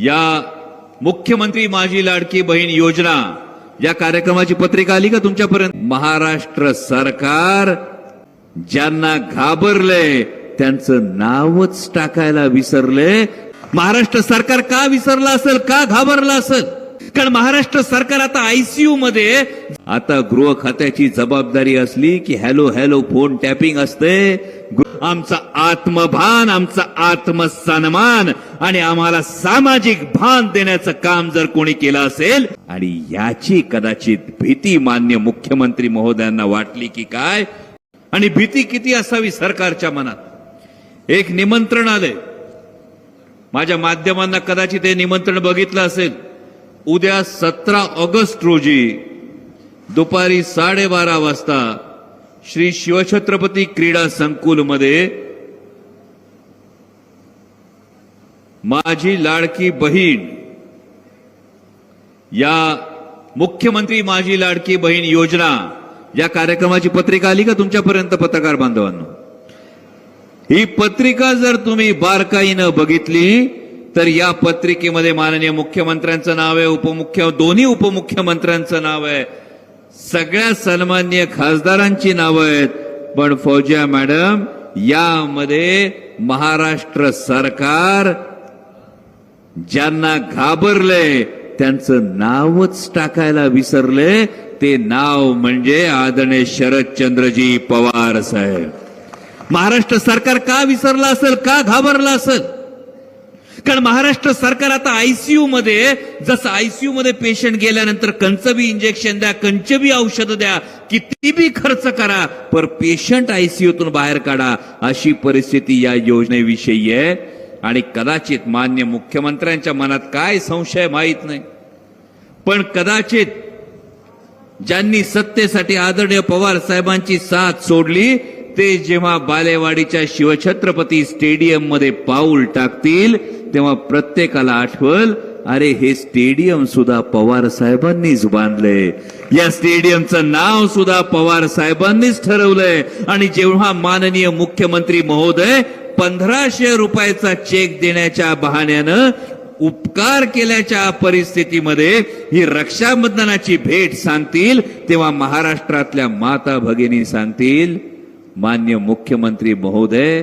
या मुख्यमंत्री माझी लाडकी बहीण योजना या कार्यक्रमाची पत्रिका आली का तुमच्यापर्यंत? महाराष्ट्र सरकार ज्यांना घाबरले त्यांचं नावच टाकायला विसरले. महाराष्ट्र सरकार का विसरलं असेल? का घाबरलं असेल? कारण महाराष्ट्र सरकार आता आयसीयू मध्ये. आता गृह खात्याची जबाबदारी असली की हॅलो हॅलो फोन टॅपिंग असते. आमचा आत्मभान आमचा आत्मसन्मान आणि आम्हाला सामाजिक भान देण्याचं काम जर कोणी केलं असेल आणि याची कदाचित भीती मान्य मुख्यमंत्री महोदयांना वाटली की काय? आणि भीती किती असावी सरकारच्या मनात? एक निमंत्रण आलंय. माझ्या माध्यमांना कदाचित हे निमंत्रण बघितलं असेल. उद्या सतरा ऑगस्ट रोजी दुपारी साडेबारा वाजता श्री शिवछत्रपती क्रीडा संकुलमध्ये माझी लाडकी बहीण या मुख्यमंत्री माझी लाडकी बहीण योजना या कार्यक्रमाची पत्रिका आली का तुमच्यापर्यंत पत्रकार बांधवांनो? ही पत्रिका जर तुम्ही बारकाईनं बघितली तर या पत्रिकेमध्ये माननीय मुख्यमंत्र्यांचं नाव आहे उपमुख्य दोन्ही उपमुख्यमंत्र्यांचं नाव आहे. सगळ्या सन्मान्य खासदारांची नावं आहेत. पण फौजिया मॅडम यामध्ये महाराष्ट्र सरकार ज्यांना घाबरले त्यांचं नावच टाकायला विसरले ते नाव म्हणजे आदरणीय शरदचंद्रजी पवार साहेब. महाराष्ट्र सरकार का विसरलं असेल का घाबरलं असेल? कारण महाराष्ट्र सरकार आता आयसीयू मध्ये जसं आयसीयू मध्ये पेशंट गेल्यानंतर कंचबी इंजेक्शन द्या कंचबी औषधं द्या किती बी खर्च करा पर पेशंट आयसीयूतून बाहेर काढा अशी परिस्थिती या योजनेविषयी आहे. आणि कदाचित मान्य मुख्यमंत्र्यांच्या मनात काय संशय माहीत नाही. पण कदाचित ज्यांनी सत्तेसाठी आदरणीय पवार साहेबांची साथ सोडली ते जेव्हा बालेवाडीच्या शिवछत्रपती स्टेडियममध्ये पाऊल टाकतील तेव्हा प्रत्येकाला आठवल अरे हे स्टेडियम सुद्धा पवार साहेबांनीच बांधलंय. या स्टेडियमचं नाव सुद्धा पवार साहेबांनीच ठरवलंय. आणि जेव्हा माननीय मुख्यमंत्री महोदय पंधराशे रुपयाचा चेक देण्याच्या बहाण्यानं उपकार केल्याच्या परिस्थितीमध्ये ही रक्षाबंधनाची भेट सांगतील तेव्हा महाराष्ट्रातल्या माता भगिनी सांगतील मान्य मुख्यमंत्री महोदय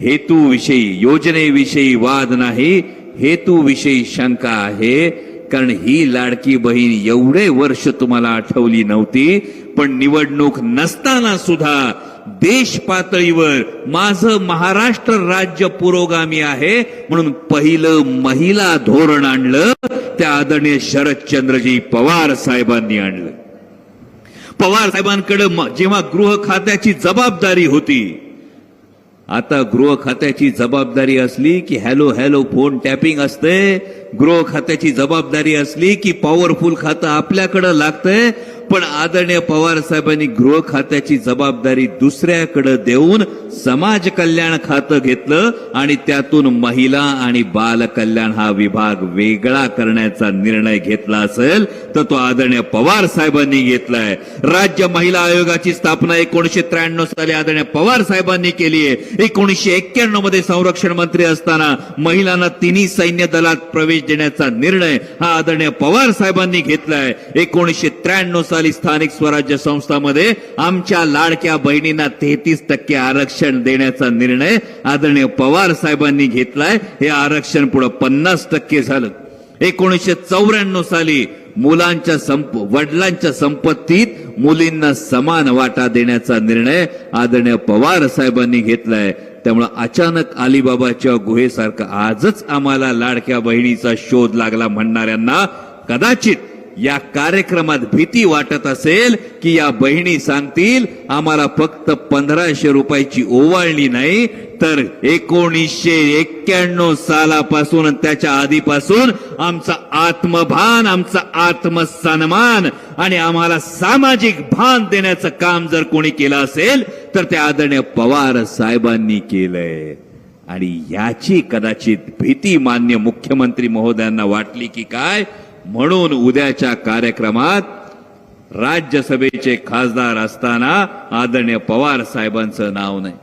हेतूविषयी योजनेविषयी वाद नाही हेतूविषयी शंका आहे कारण ही लाडकी बहीण एवढे वर्ष तुम्हाला आठवली नव्हती पण निवडणूक नसताना सुद्धा देश पातळीवर माझं महाराष्ट्र राज्य पुरोगामी आहे म्हणून पहिलं महिला धोरण आणलं त्या आदरणीय शरदचंद्रजी पवार साहेबांनी आणलं. पवार साहेबांकडे जेव्हा गृह खात्याची जबाबदारी होती आता गृह खात्याची जबाबदारी असली की हॅलो हॅलो फोन टॅपिंग असते गृह खात्याची जबाबदारी असली की पॉवरफुल खातं आपल्याकडं लागतंय पण आदरणीय पवार साहेबांनी गृह खात्याची जबाबदारी दुसऱ्याकडे देऊन समाज कल्याण खातं घेतलं आणि त्यातून महिला आणि बाल कल्याण हा विभाग वेगळा करण्याचा निर्णय घेतला असेल तर तो आदरणीय पवार साहेबांनी घेतलाय. राज्य महिला आयोगाची स्थापना एकोणीशे त्र्याण्णव साली आदरणीय पवार साहेबांनी केली आहे. एकोणीशे एक्क्याण्णवमध्ये संरक्षण मंत्री असताना महिलांना तिन्ही सैन्य दलात प्रवेश देण्याचा निर्णय हा आदरणीय पवार साहेबांनी घेतलाय. एकोणीशे त्र्याण्णव साली स्थानिक स्वराज्य संस्थामध्ये आमच्या लाडक्या बहिणींना तेहतीस टक्के आरक्षण देण्याचा निर्णय आदरणीय पवार साहेबांनी घेतलाय. हे आरक्षण पुढे पन्नास टक्के झालं. एकोणीसशे चौऱ्याण्णव साली मुलांच्या संप वडिलांच्या संपत्तीत मुलींना समान वाटा देण्याचा निर्णय आदरणीय पवार साहेबांनी घेतलाय. त्यामुळे अचानक अलिबाबाच्या गुहेसारखं आजच आम्हाला लाडक्या बहिणीचा शोध लागला म्हणणाऱ्यांना कदाचित या कार्यक्रमात भीती वाटत असेल की या बहिणी सांगतील आम्हाला फक्त पंधराशे रुपयाची ओवाळणी नाही तर एकोणीसशे एक्क्याण्णव सालापासून त्याच्या आधीपासून आमचा आत्मभान आमचा आत्मसन्मान आणि आम्हाला सामाजिक भान देण्याचं काम जर कोणी केलं असेल तर ते आदरणीय पवार साहेबांनी केलंय. आणि याची कदाचित भीती मान्य मुख्यमंत्री महोदयांना वाटली की काय? म्हणून उद्याच्या कार्यक्रमात राज्यसभेचे खासदार असताना आदरणीय पवार साहेबांचं नाव नाही.